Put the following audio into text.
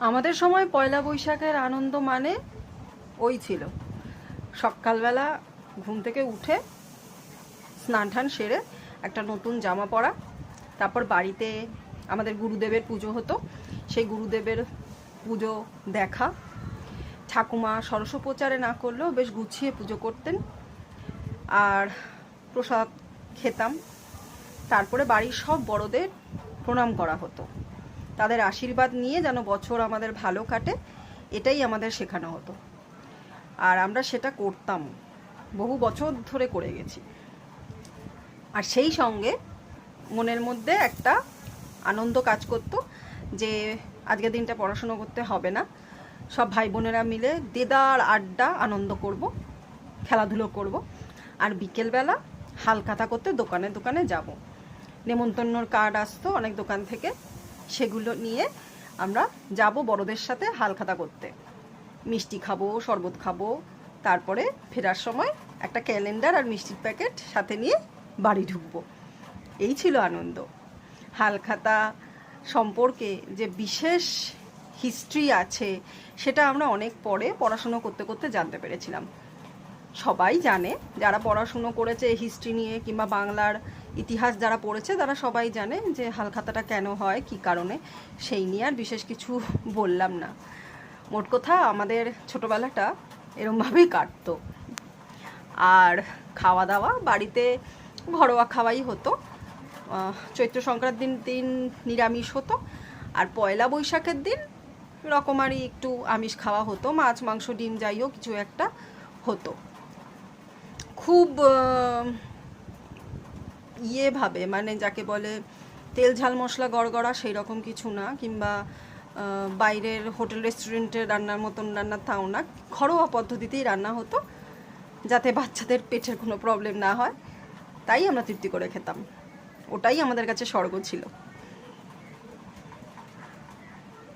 আমাদের সময় পয়লা বৈশাখের আনন্দ মানে ওই ছিল। সকালবেলা ঘুম থেকে উঠে স্নান টান সেরে একটা নতুন জামা পরা, তারপর বাড়িতে আমাদের গুরুদেবের পুজো হতো। সেই গুরুদেবের পুজো দেখা। ঠাকুমা সরস্বপ্রচারে না করলেও বেশ গুছিয়ে পুজো করতেন। আর প্রসাদ খেতাম। তারপরে বাড়ির সব বড়দের প্রণাম করা হতো। তাদের আশীর্বাদ নিয়ে যেন বছর আমাদের ভালো কাটে, এটাই আমাদের শেখানো হতো। আর আমরা সেটা করতাম, বহু বছর ধরে করে গেছি। আর সেই সঙ্গে মনের মধ্যে একটা আনন্দ কাজ করতো যে আজকের দিনটা পড়াশুনো করতে হবে না। সব ভাই বোনেরা মিলে দেদার আড্ডা আনন্দ করব, খেলাধুলো করব। আর বিকেলবেলা হালখাতা করতে দোকানে দোকানে যাব। নেমন্তন্নর কার্ড আসতো অনেক দোকান থেকে। সেগুলো নিয়ে আমরা যাব বড়দের সাথে হালখাতা করতে। মিষ্টি খাব, শরবত খাব, তারপরে ফেরার সময় একটা ক্যালেন্ডার আর মিষ্টির প্যাকেট সাথে নিয়ে বাড়ি ঢুকবো। এই ছিল আনন্দ। হালখাতা সম্পর্কে যে বিশেষ হিস্ট্রি আছে, সেটা আমরা অনেক পরে পড়াশুনো করতে করতে জানতে পেরেছিলাম। সবাই জানে। যারা পড়াশুনো করেছে হিস্ট্রি নিয়ে কিংবা বাংলার ইতিহাস যারা পড়েছে, তারা সবাই জানে যে হালখাতাটা কেন হয়, কি কারণে, সেই নিয়ে আর বিশেষ কিছু বললাম না। মোট কথা আমাদের ছোটোবেলাটা এরমভাবেই কাটতো। আর খাওয়া দাওয়া বাড়িতে ঘরোয়া খাওয়াই হতো। চৈত্র সংক্রান্তির দিন নিরামিষ হতো। আর পয়লা বৈশাখের দিন রকমারি একটু আমিষ খাওয়া হতো। মাছ, মাংস, ডিম, যাই হোক, কিছু একটা হতো। খুব ইয়েভাবে মানে যাকে বলে তেল ঝাল মশলা গড়গড়া সেই রকম কিছু না, কিংবা বাইরের হোটেল, রেস্টুরেন্টের রান্নার মতন রান্না তাও না, ঘরোয়া পদ্ধতিতেই রান্না হতো, যাতে বাচ্চাদের পেটের কোনো প্রবলেম না হয়, তাই আমরা তৃপ্তি করে খেতাম। ওটাই আমাদের কাছে স্বর্গ ছিল।